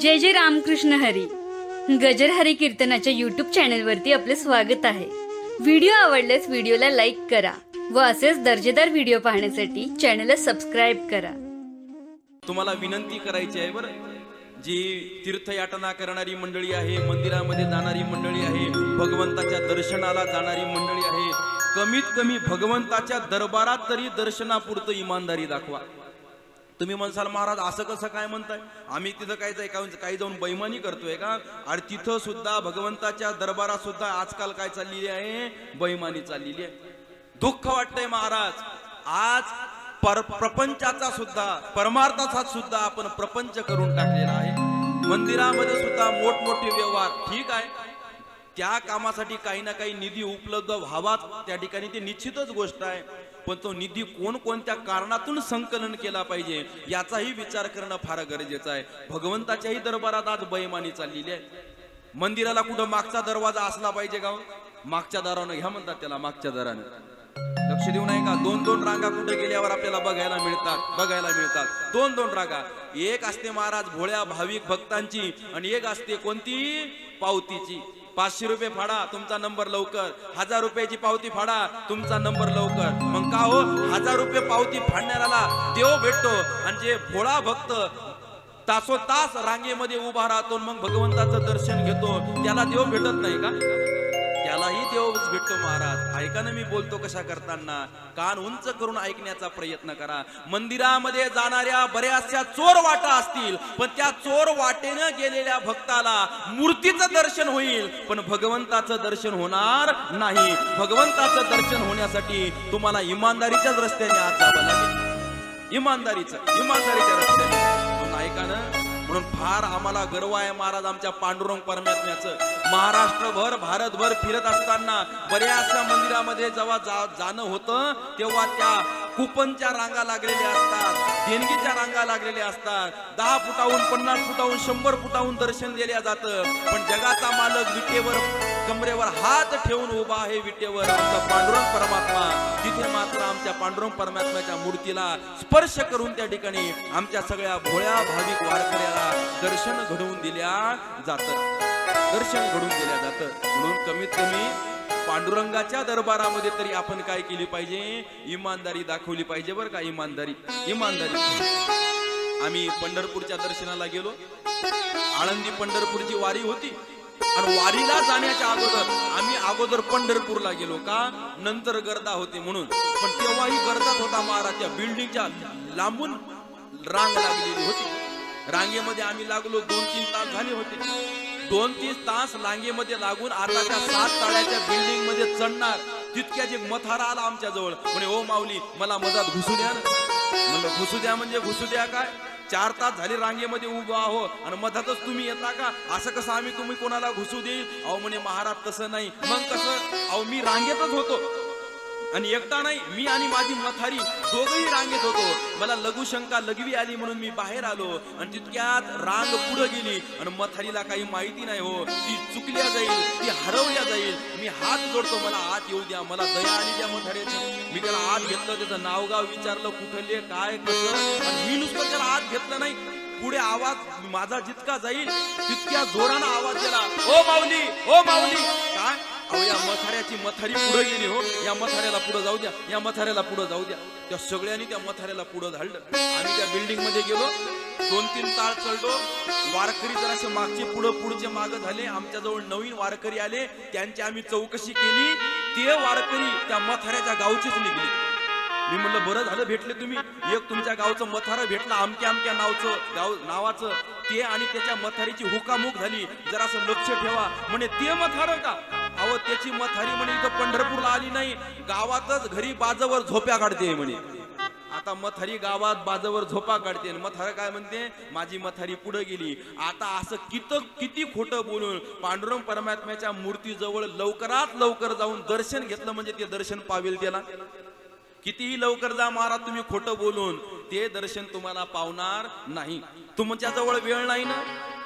जय जय रामकृष्ण हरी. गजर हरी कीर्तनाच्या युट्यूब चॅनलवरती आपले स्वागत आहे. व्हिडिओ आवडल्यास व्हिडिओला लाईक करा व असेच दर्जेदार व्हिडिओ पाहण्यासाठी चॅनलला सबस्क्राईब करा. तुम्हाला विनंती करायची आहे बरं. जी तीर्थयाटना करणारी मंडळी आहे मंदिरामध्ये जाणारी मंडळी आहे भगवंताच्या दर्शनाला जाणारी मंडळी आहे कमीत कमी भगवंताच्या दरबारात तरी दर्शनापुरतं इमानदारी दाखवा. तुम्ही म्हणसाल महाराज असं कसं काय म्हणताय? आम्ही तिथं काय जाय काही जाऊन बैमानी करतोय का? आणि तिथं सुद्धा भगवंताच्या दरबारात सुद्धा आजकाल काय चाललेली आहे? बैमानी चाललेली आहे. दुःख वाटतंय महाराज. आज पर प्रपंचाचा सुद्धा परमार्थाचा सुद्धा आपण प्रपंच करून टाकलेला आहे. मंदिरामध्ये सुद्धा मोठमोठे व्यवहार. ठीक आहे? त्या कामासाठी काही ना काही निधी उपलब्ध व्हावाच. त्या ठिकाणी ते निश्चितच गोष्ट आहे. पण तो निधी कोणकोणत्या कारणातून संकलन केला पाहिजे याचाही विचार करणं फार गरजेचं आहे. भगवंताच्याही दरबारात आज बैमानी चाललेली आहे. मंदिराला कुठं मागचा दरवाजा असला पाहिजे का मागच्या दारानं घ्या म्हणतात त्याला मागच्या दारानं. लक्ष देऊ नाही का दोन दोन रांगा कुठे गेल्यावर आपल्याला बघायला मिळतात बघायला मिळतात. दोन दोन रांगा. एक असते महाराज भोळ्या भाविक भक्तांची आणि एक असते कोणती? पावतीची. पाचशे रुपये फाडा तुमचा नंबर लवकर. हजार रुपयाची पावती फाडा तुमचा नंबर लवकर. मग का हो? हजार रुपये पावती फाडणाऱ्याला देव भेटतो. आणि जे भोळा भक्त तासो तास रांगेमध्ये उभा राहतो मग भगवंताचं दर्शन घेतो त्याला देव भेटत नाही का? त्यालाही देवच भेटतो महाराज. ऐका ना मी बोलतो कशा करताना? कान उंच करून ऐकण्याचा प्रयत्न करा. मंदिरामध्ये जाणाऱ्या बऱ्याचशा चोर वाटा असतील पण त्या चोर वाटेनं गेलेल्या भक्ताला मूर्तीचं दर्शन होईल. पण भगवंताचं दर्शन होणार नाही. भगवंताचं दर्शन होण्यासाठी तुम्हाला इमानदारीच्याच रस्त्याने आज जावं लागेल. इमानदारीचं इमानदारीच्या रस्त्याने. ऐका ना म्हणून फार आम्हाला गर्व आहे महाराज आमच्या पांडुरंग परमात्म्याचं. महाराष्ट्रभर भारतभर फिरत असताना बऱ्याचशा मंदिरामध्ये जेव्हा जा जाणं होतं तेव्हा त्या कुपनच्या रांगा लागलेल्या असतात देणगीच्या रांगा लागलेल्या असतात. दहा फुटाहून पन्नास फुटाहून शंभर फुटाहून दर्शन दिल्या जातं. पण जगाचा मालक विटेवर कमरेवर हात ठेवून उभा आहे विटेवर आमचा पांडुरंग परमात्मा. तिथे मात्र आमच्या पांडुरंग परमात्म्याच्या मूर्तीला स्पर्श करून त्या ठिकाणी आमच्या सगळ्या भोळ्या भाविक वारकऱ्याला दर्शन घडवून दिल्या जातं. दर्शन घडवून दिल्या जातं. म्हणून कमीत कमी पांडुरंगाच्या दरबारामध्ये तरी आपण काय केली पाहिजे? इमानदारी दाखवली पाहिजे बरं का इमानदारी. इमानदारी. आम्ही पंढरपूरच्या दर्शनाला गेलो. आळंदी पंढरपूरची वारी होती. आणि वारीला जाण्याच्या अगोदर आम्ही अगोदर पंढरपूरला गेलो का? नंतर गर्दा होते म्हणून. पण तेव्हाही गर्दाच होता महाराज त्या बिल्डिंगच्या लांबून रांग लागलेली होती. रांगेमध्ये आम्ही लागलो दोन तीन तास झाले होते. दोन तीन तास रांगेमध्ये लागून आताच्या सात ताळ्याच्या बिल्डिंगमध्ये चढणार. तितक्याच एक मथारा आला आमच्या जवळ. म्हणे ओ माऊली मला मधात घुसू द्या म्हणलं घुसू द्या म्हणजे घुसू द्या काय? चार तास झाले रांगेमध्ये उभा आहो आणि मधातच तुम्ही येता का? असं कसं आम्ही तुम्ही कोणाला घुसू देईल? अहो म्हणे महाराज तसं नाही. मग कसं? अहो मी रांगेतच होतो. आणि एकटा नाही मी आणि माझी मथारी दोघही रांगेत होतो. मला लघुशंका लघवी आली म्हणून मी बाहेर आलो आणि तितक्यात रांग पुढे गेली आणि मथारीला काही माहिती नाही हो. ती चुकल्या जाईल ती हरवल्या जाईल. मी हात जोडतो मला आत येऊ द्या मला दया आली त्या मथारीची मी त्याला आत घेतलं त्याचं नावगाव विचारलं कुठले काय कसं? आणि मी नुसतं त्याला आत घेतलं नाही. पुढे आवाज माझा जितका जाईल तितक्या जोरानं आवाज दिला ओ माऊली ओ माऊली. मथाऱ्याची मथारी पुढे गेली हो. या मथाऱ्याला पुढे जाऊ द्या. या मथाऱ्याला पुढे जाऊ द्या. त्या सगळ्यांनी त्या मथाऱ्याला पुढे झाडलं. आम्ही त्या बिल्डिंगमध्ये गेलो. दोन तीन ताळ चढलो. वारकरी जरासे मागचे पुढे पुढचे माग झाले आमच्याजवळ नवीन वारकरी आले त्यांची आम्ही चौकशी केली. ते वारकरी त्या मथाऱ्याच्या गावचेच निघले. मी म्हणलं बरं झालं भेटले तुम्ही. एक तुमच्या गावचं मथारं भेटलं अमक्या अमक्या नावचं गाव नावाचं. ते आणि त्याच्या मथारीची हुकामुक झाली. जरासं लक्ष ठेवा. म्हणे ते मथारं का? अहो त्याची मथारी म्हणे इथं पंढरपूरला आली नाही. गावातच घरी बाजवर झोप्या काढते म्हणे. आता मथारी गावात बाजवर झोपा काढते. मथार काय म्हणते? माझी मथारी पुढे गेली. आता असं कित किती खोटं बोलून पांडुरंग परमात्म्याच्या मूर्तीजवळ लवकरात लवकर जाऊन दर्शन घेतलं म्हणजे ते दर्शन पावेल त्याला? कितीही लवकर जा महाराज तुम्ही खोटं बोलून ते दर्शन तुम्हाला पावणार नाही. तुमच्या जवळ वेळ नाही ना?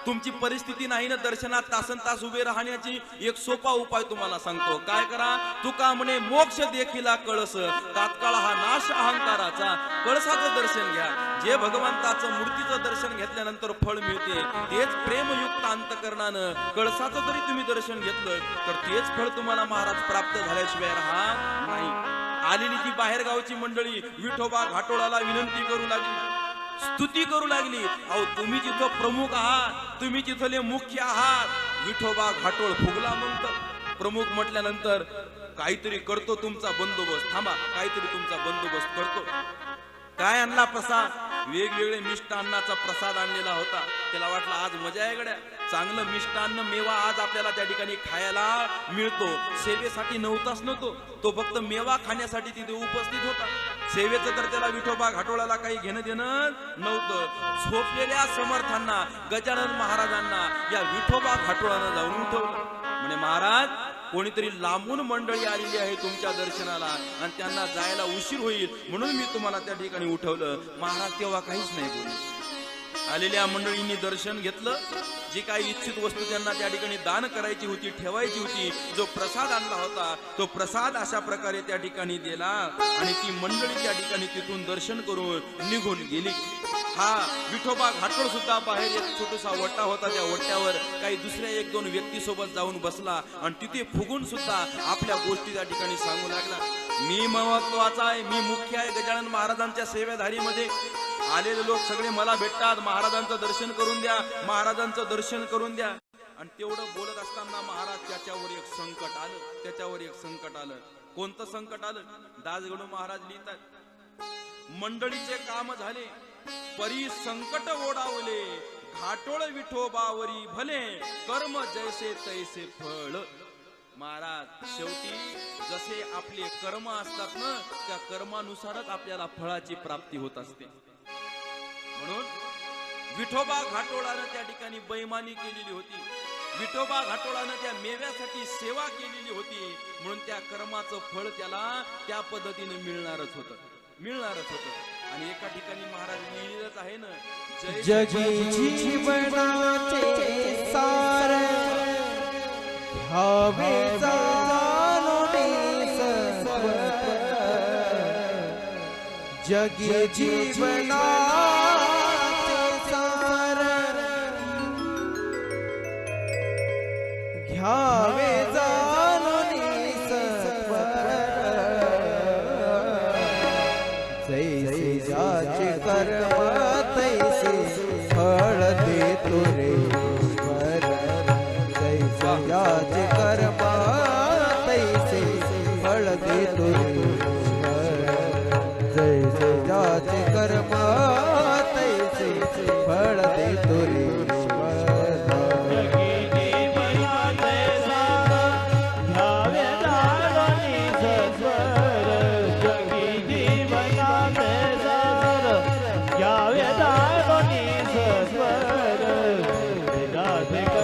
तुमची परिस्थिती नाही ना दर्शनात तासन तास उभे राहण्याची एक सोपा उपाय तुम्हाला सांगतो. काय करा? तुका म्हणे मोक्ष देखील कळस. तात्काळ हा नाश अहंकाराचा. कळसाचं दर्शन घ्या. जे भगवंताचं मूर्तीचं दर्शन घेतल्यानंतर फळ मिळते तेच प्रेमयुक्त अंतकरणानं कळसाचं जरी तुम्ही दर्शन घेतलं तर तेच फळ तुम्हाला महाराज प्राप्त झाल्याशिवाय राहा नाही. आलेली ती बाहेरगावची मंडळी विठोबा घाटोळाला विनंती करू लागली. स्तुती करू लागली. अहो तुम्ही जिथं प्रमुख आहात तुम्ही तिथले मुख्य आहात विठोबा घाटोळ फुगला म्हणतात प्रमुख म्हटल्यानंतर काहीतरी करतो तुमचा बंदोबस्त. थांबा काहीतरी तुमचा बंदोबस्त करतो. काय आणला प्रसाद? वेगवेगळे मिष्ट अन्नाचा प्रसाद आणलेला होता. त्याला वाटलं आज मजा आहे गड्या. चांगलं मिष्टान्न मेवा आज आपल्याला त्या ठिकाणी खायला मिळतो. सेवेसाठी नव्हताच नव्हतो. तो फक्त मेवा खाण्यासाठी तिथे उपस्थित होता. सेवेचं तर त्याला विठोबा घाटोळाला काही घेणं देणं नव्हतं. झोपलेल्या समर्थांना गजानन महाराजांना या विठोबा घाटोळानं जाऊन उठवलं म्हणे महाराज कोणीतरी लांबून मंडळी आलेली आहे तुमच्या दर्शनाला आणि त्यांना जायला उशीर होईल म्हणून मी तुम्हाला त्या ठिकाणी उठवलं. महाराज तेव्हा काहीच नाही बोलले. आलेल्या मंडळींनी दर्शन घेतलं. जी काही इच्छित वस्तू त्यांना त्या ठिकाणी दान करायची होती ठेवायची होती जो प्रसाद आणला होता तो प्रसाद अशा प्रकारे त्या ठिकाणी दिला आणि ती मंडळी त्या ठिकाणी तिथून दर्शन करून निघून गेली. हा विठोबा घाटोळ सुद्धा बाहेर एक छोटासा वट्टा होता. त्या वट्ट्यावर काही दुसऱ्या एक दोन व्यक्ती सोबत जाऊन बसला आणि तिथे फुगून सुद्धा आपल्या गोष्टी त्या ठिकाणी सांगू लागला. मी महत्त्वाचा आहे मी मुख्य आहे गजानन महाराजांच्या सेवेधारीमध्ये. आलेले लोक सगळे मला भेटतात. महाराजांचं दर्शन करून द्या. महाराजांचं दर्शन करून द्या. आणि तेवढं बोलत असताना महाराज त्याच्यावर एक संकट आलं. त्याच्यावर एक संकट आलं. कोणतं संकट आलं? दासगडू महाराज लिहितात मंडळीचे काम झाले परी संकट ओढावले. घाटोळ विठोबावरी भले. कर्म जैसे तैसे फळ. महाराज शेवटी जसे आपले कर्म असतात ना त्या कर्मानुसारच आपल्याला फळाची प्राप्ती होत असते. म्हणून विठोबा घाटोळानं त्या ठिकाणी बैमानी केलेली होती. विठोबा घाटोळानं त्या मेव्यासाठी सेवा केलेली होती. म्हणून त्या कर्माचं फळ त्याला त्या पद्धतीने मिळणारच होतं. मिळणारच होतं. आणि एका ठिकाणी महाराज लिहिलेलंच आहे ना जय जगी जीवनाचे सार जीवनाचे ज्याचे हो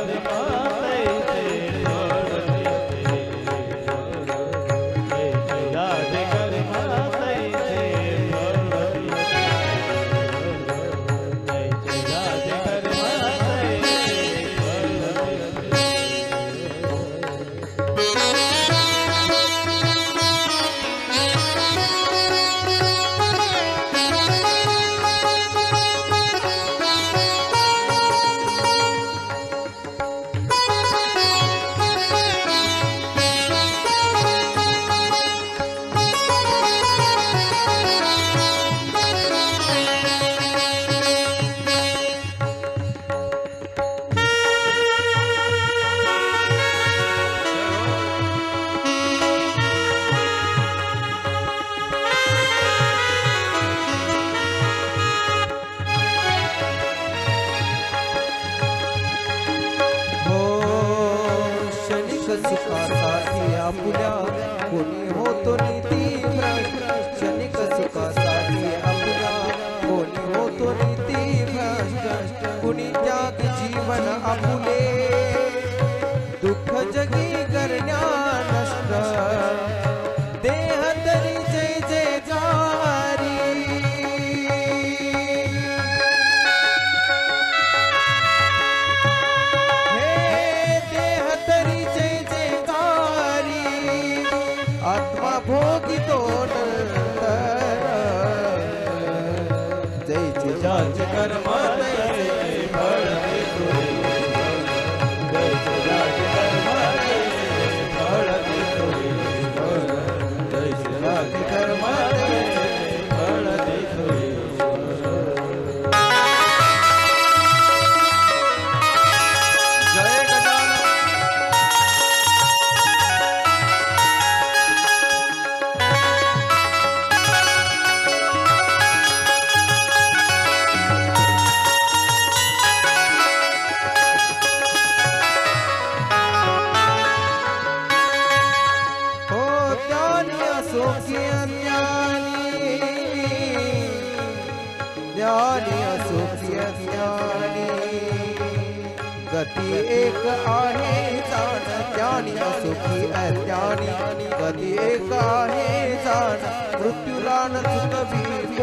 ज्ञानी असुखी अज्ञानी कधी एक आहे जाण मृत्यूला न चुकवी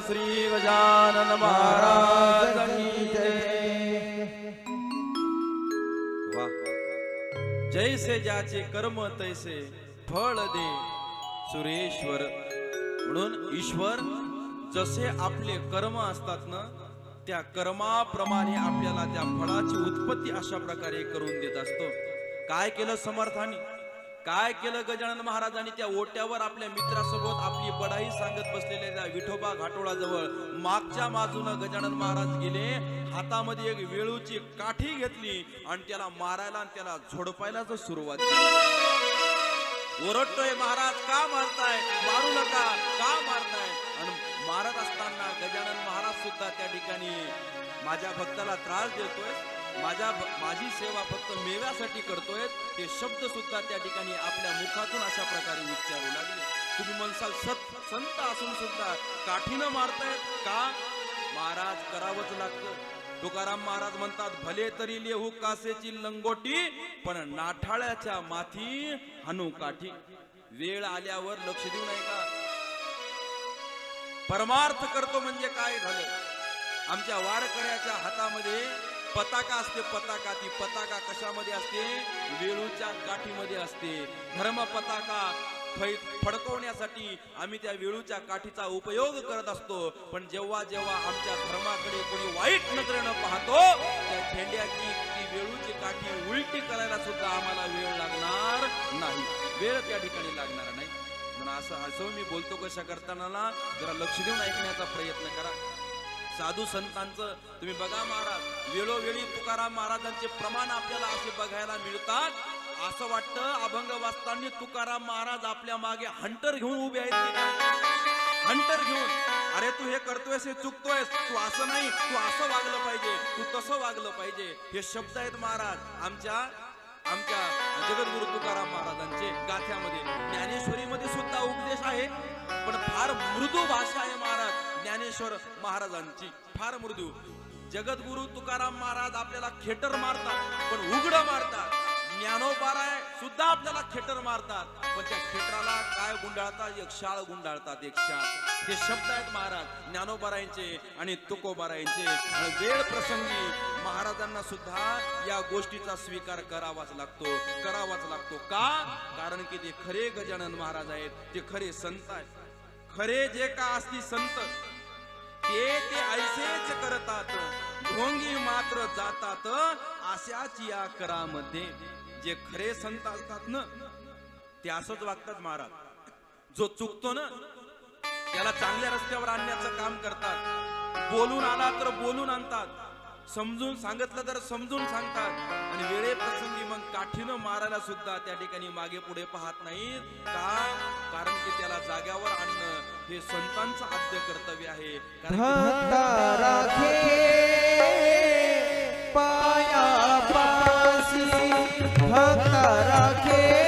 श्री गजानन महाराज जैसे ज्याचे कर्म तैसे फळ दे सुरेश्वर। म्हणून ईश्वर जसे आपले कर्म असतात ना त्या कर्माप्रमाणे आपल्याला त्या फळाची उत्पत्ती अशा प्रकारे करून देत असतो. काय केलं समर्थानी? काय केलं गजानन महाराजांनी? त्या ओट्यावर आपल्या मित्रासोबत आपली बडाई सांगत बसलेल्या त्या विठोबा घाटोळाजवळ मागच्या बाजूनं गजानन महाराज गेले. हातामध्ये एक वेळूची काठी घेतली आणि त्याला मारायला आणि त्याला झोडपायलाच सुरुवात केली. ओरडतोय महाराज का मारताय? मारू नका का मारताय? आणि मारत असताना गजानन महाराज सुद्धा त्या ठिकाणी माझ्या भक्ताला त्रास देतोय. माझ्या माझी सेवा फक्त मेव्यासाठी करतोय हे शब्द सुद्धा त्या ठिकाणी आपल्या मुखातून अशा प्रकारे उच्चारू लागले. तुम्ही म्हणसाल सत संत असून सुद्धा काठीनं मारतायत का? महाराज करावंच लागतं. तुकाराम महाराज म्हणतात भले तरी लेहू कासेची लंगोटी पण नाठाळ्याच्या माथी हनु काठी. वेळ आल्यावर लक्ष देऊ नये का? परमार्थ करतो म्हणजे काय झालं? आमच्या वारकऱ्याच्या हातामध्ये पताका असते पताका ती पताका कशामध्ये असते? वेळूच्या काठीमध्ये असते. धर्म पताका फडकवण्यासाठी आम्ही त्या वेळूच्या काठीचा उपयोग करत असतो. पण जेव्हा जेव्हा आमच्या धर्माकडे कोणी वाईट नजरेनं पाहतो त्या झेंड्याची ती वेळूची काठी उलटी करायला सुद्धा आम्हाला वेळ लागणार नाही. वेळ त्या ठिकाणी लागणार नाही. म्हणून असं असं मी बोलतो कशा करताना जरा लक्ष देऊन ऐकण्याचा प्रयत्न करा. साधू संतांचं तुम्ही बघा महाराज वेळोवेळी तुकाराम महाराजांचे प्रमाण आपल्याला असे बघायला मिळतात. असं वाटतं अभंग वाचताना तुकाराम महाराज आपल्या मागे हंटर घेऊन उभे आहेत हंटर घेऊन. अरे तू हे करतोयस हे चुकतोयस. तू असं नाही तू असं वागलं पाहिजे. तू तसं वागलं पाहिजे. हे शब्द आहेत महाराज आमच्या आमच्या जगद्गुरु तुकाराम महाराजांचे गाथ्यामध्ये. ज्ञानेश्वरीमध्ये सुद्धा उपदेश आहे पण फार मृदू भाषा आहे महाराज. ज्ञानेश्वर महाराजांची. फार मृदू. जगद्गुरु तुकाराम महाराज आपल्याला खेटर मारतात पण उघड मारतात. ज्ञानोबाराय सुद्धा आपल्याला खेटर मारतात. पण त्या खेटराला काय गुंडाळतात? एक शाळ गुंडाळतात एक शाळ. हे शब्द आहेत महाराज. ज्ञानोबारायांचे आणि तुकोबारायांचे. आणि वेळ प्रसंगी महाराजांना सुद्धा या गोष्टीचा स्वीकार करावाच लागतो करावाच लागतो. का? कारण की ते खरे गजानन महाराज आहेत. ते खरे संत आहेत. खरे जे का असती संत ते ते ऐसेच करतात. ढोंगी मात्र जातात अशाच या करामध्ये जे खरे संत असतात ना ते असंच वागतात महाराज. जो चुकतो ना त्याला चांगल्या रस्त्यावर आणण्याचं काम करतात. बोलून आला तर बोलून आणतात. समजून सांगितलं तर समजून सांगतात. आणि वेळेप्रसंगी मग काठीनं मारायला सुद्धा त्या ठिकाणी मागे पुढे पाहत नाहीत का? कारण की त्याला जाग्यावर आणणं हे संतांचं आद्य कर्तव्य आहे. कारण पाया पासी भक्ता राखे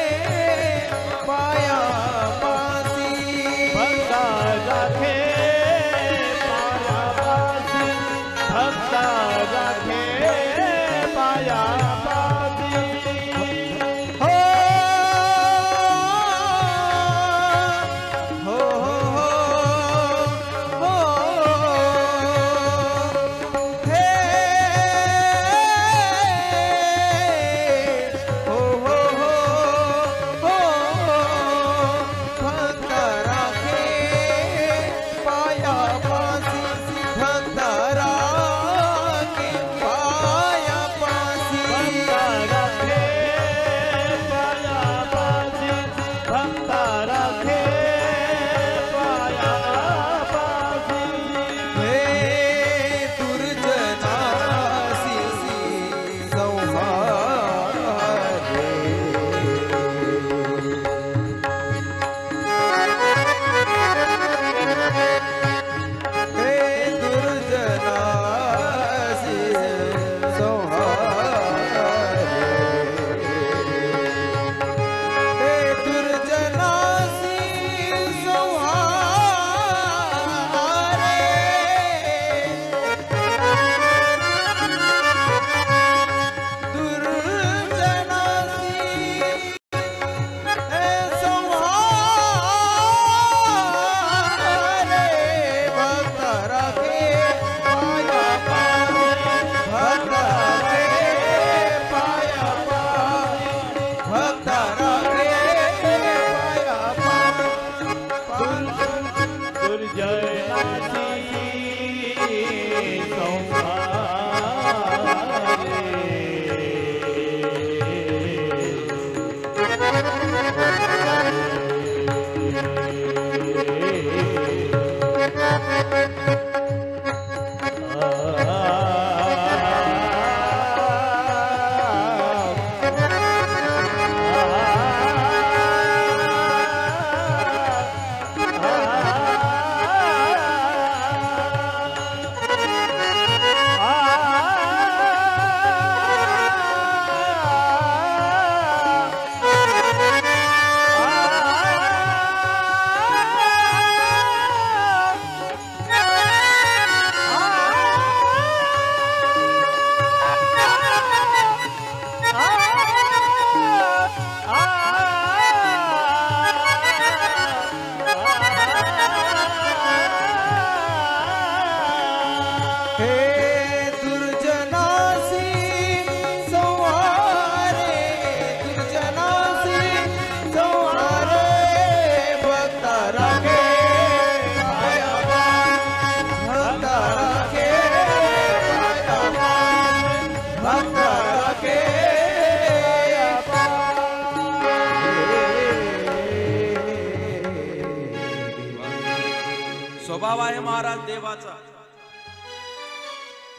स्वभाव आहे महाराज देवाचा.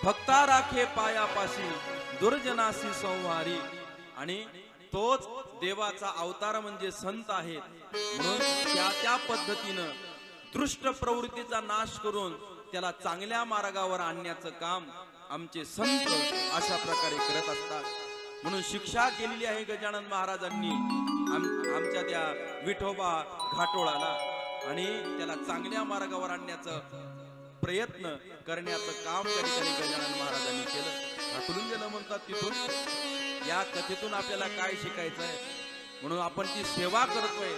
भक्ता राखे पायापाशी दुर्जनासी संहारी. आणि तोच देवाचा अवतार म्हणजे संत आहेत म्हणून त्या त्या पद्धतीनं दृष्ट प्रवृत्तीचा नाश करून त्याला चांगल्या मार्गावर आणण्याचं काम आमचे संत अशा प्रकारे करत असतात. म्हणून शिक्षा केलेली आहे गजानन महाराजांनी आम- आमच्या त्या विठोबा घाटोळाला. आणि त्याला चांगल्या मार्गावर आणण्याचं प्रयत्न करण्याचं काम त्या ठिकाणी गजानन महाराजांनी केलं. हाकलून गेलं म्हणतात तिथून या कथेतून आपल्याला काय शिकायचं आहे म्हणून आपण ती सेवा करतोय.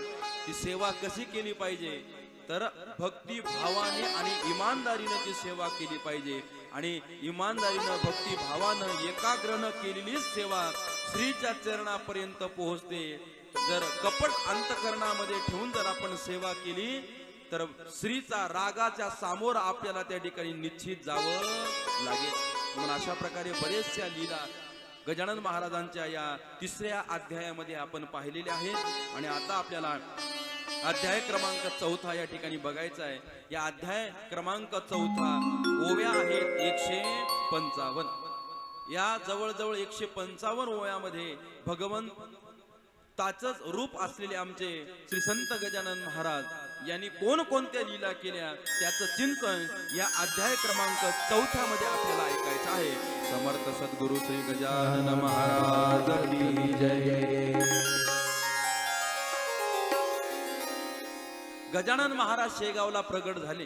ती सेवा कशी केली पाहिजे? तर भक्ती भावाने आणि इमानदारीनं ती सेवा केली पाहिजे. आणि इमानदारीनं भक्ती भावानं एकाग्रनं केलेली सेवा श्रीच्या चरणापर्यंत पोहोचते. जर कपट अंतकरणामध्ये ठेवून जर आपण सेवा केली तर श्रीचा रागाच्या सामोर आपल्याला त्या ठिकाणी निश्चित जावं लागेल. म्हणून अशा प्रकारे बरेचशा लीला गजानन महाराजांच्या या तिसऱ्या अध्यायामध्ये आपण पाहिलेल्या आहेत. आणि आता आपल्याला अध्याय क्रमांक चौथा या ठिकाणी बघायचा आहे. या अध्याय क्रमांक चौथा ओव्या आहेत एकशे पंचावन्न. या जवळजवळ एकशे पंचावन्न ओव्यामध्ये भगवंत ताचच रूप असलेले आमचे श्री संत गजानन महाराज यांनी कोणकोणत्या लीला केल्या त्याचं चिंतन या अध्याय क्रमांक चौथ्या मध्ये आपल्याला ऐकायचं आहे. समर्थ सद्गुरु श्री गजानन महाराज गजानन महाराज शेगावला प्रगट झाले.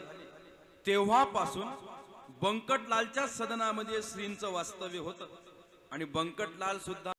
तेव्हापासून बंकटलालच्या सदनामध्ये श्रींचं वास्तव्य होतं. आणि बंकटलाल सुद्धा